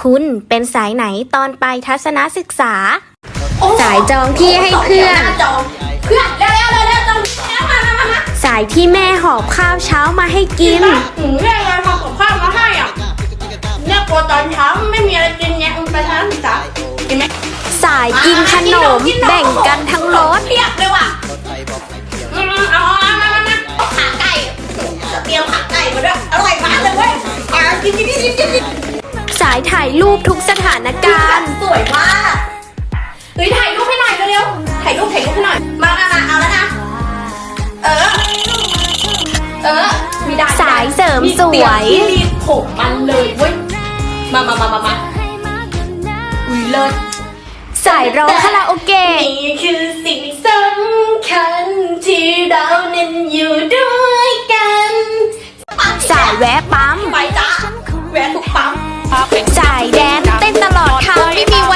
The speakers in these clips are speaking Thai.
คุณเป็นสายไหนตอนไปทัศนศึกษา สายจองที่ให้เพื่อนจองเพื่อนเร็วเร็วเร็วเร็วจองแล้วมามามามาสายที่แม่หอบข้าวเช้ามาให้กินหืมแม่งานทำกับข้าวมาให้อะเนี่ยกลัวตอนเช้าไม่มีอะไรกินเนี่ยมึงไปทานศึกษากินไหมสายกินขนมแบ่งกันทั้งรถเพียบเลยว่ะอืมเอาเอามามามาเอาขาไก่เตรียมขาไก่มาด้วยอร่อยมากเลยเว้ยอะกินกินกินกินกินสายถ่ายรูปทุกสถานการณ์สวยมากเฮ้ยถ่ายรูปให้หน่อยเร็วๆถ่ายรูปถ่ายรูปให้หน่อย มามามาเอาแล้วนะ เออ เออมีได้สายเสริมสวย มีมีดผมมันเลยเว้ย มามามามามาอุ้ยเลิศ สายร้องคาราโอเกะนี่คือสิ่งสำคัญที่เรานั้นอยู่ด้วยกันสายแวะปั๊ม ไปจ้าแวะทุกปั๊ม สายแดนเต้นตลอดทางไม่มีวัน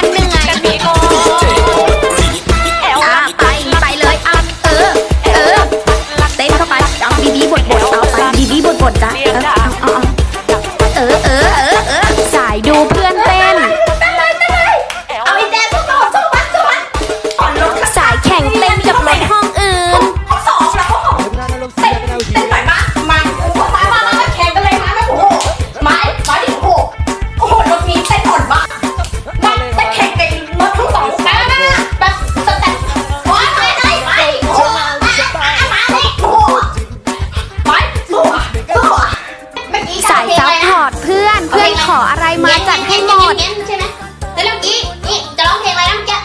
อนขออะไรมาจัดให้หมดเงี้ยใช่ไหมแล้วเมื่อกี้นี่จะร้องเพลงอะไรนะเมื่อกี้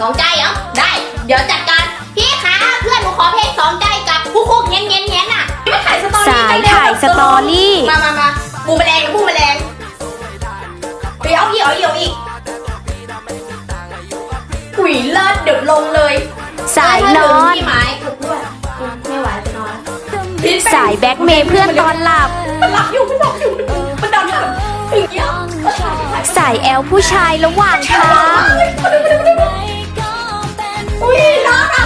สองใจเหรอ ได้ เดี๋ยวจัดการ พี่คะเพื่อนหนูขอเพลงสองใจกับคู่คู่เงี้ยเงี้ยเงี้ยน่ะไม่ถ่ายสตอรี่สายถ่ายสตอรี่ มามามาบูมแมลงบูมแมลงเดี๋ยวเอาอีกเอาอีกเอาอีกหุยเลิศเดี๋ยวลงเลยสายนอน พี่ไม้ถูกด้วยไม่ไหวจะนอน สายแบ็กเมย์เพื่อนตอนหลับ มันหลับอยู่มันหลับอยู่ สายแอลผู้ชายระหว่างทางอุ้ยน่ารักม